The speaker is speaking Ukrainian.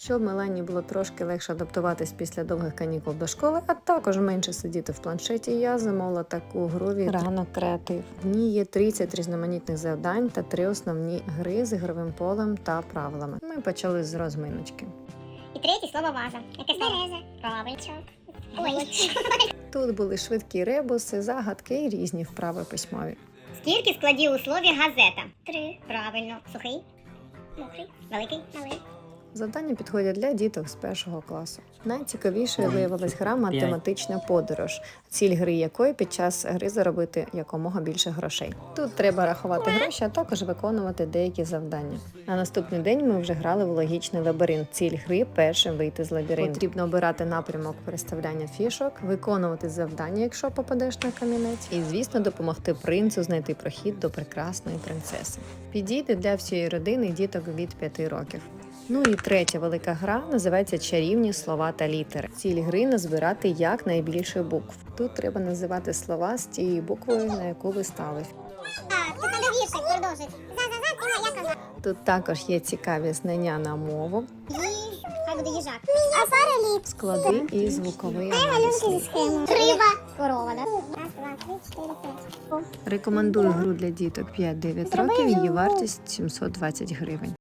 Щоб Мелані було трошки легше адаптуватись після довгих канікул до школи, а також менше сидіти в планшеті, я замовила таку гру від ранок креатив. В ній є 30 різноманітних завдань та три основні гри з ігровим полем та правилами. Ми почали з розминочки. І третє слово ваза. Яке? Береза. Правильно. Ой. Тут були швидкі ребуси, загадки і різні вправи письмові. Скільки складів у слові газета? Три. Правильно. Сухий? Мокрий. Великий? Малий. Завдання підходять для діток з першого класу. Найцікавішою виявилась гра математична подорож, ціль гри якої під час гри заробити якомога більше грошей. Тут треба рахувати гроші, а також виконувати деякі завдання. На наступний день ми вже грали в логічний лабіринт. Ціль гри першим вийти з лабіринту. Потрібно обирати напрямок переставляння фішок, виконувати завдання, якщо попадеш на камінець, і звісно допомогти принцу знайти прохід до прекрасної принцеси. Підійде для всієї родини діток від 5 років. Ну і третя велика гра називається Чарівні слова та літери. Ціль гри назбирати якнайбільше букв. Тут треба називати слова з тією буквою, на яку ви стали. Тут також є цікаві знання на мову, Їж. Їжак. А пара ліп. склади і звуковий аналіз. Риба. Корова, да? Раз, два, три, чотири, п'ять. Рекомендую гру для діток 5-9 років. Її вартість 720 гривень.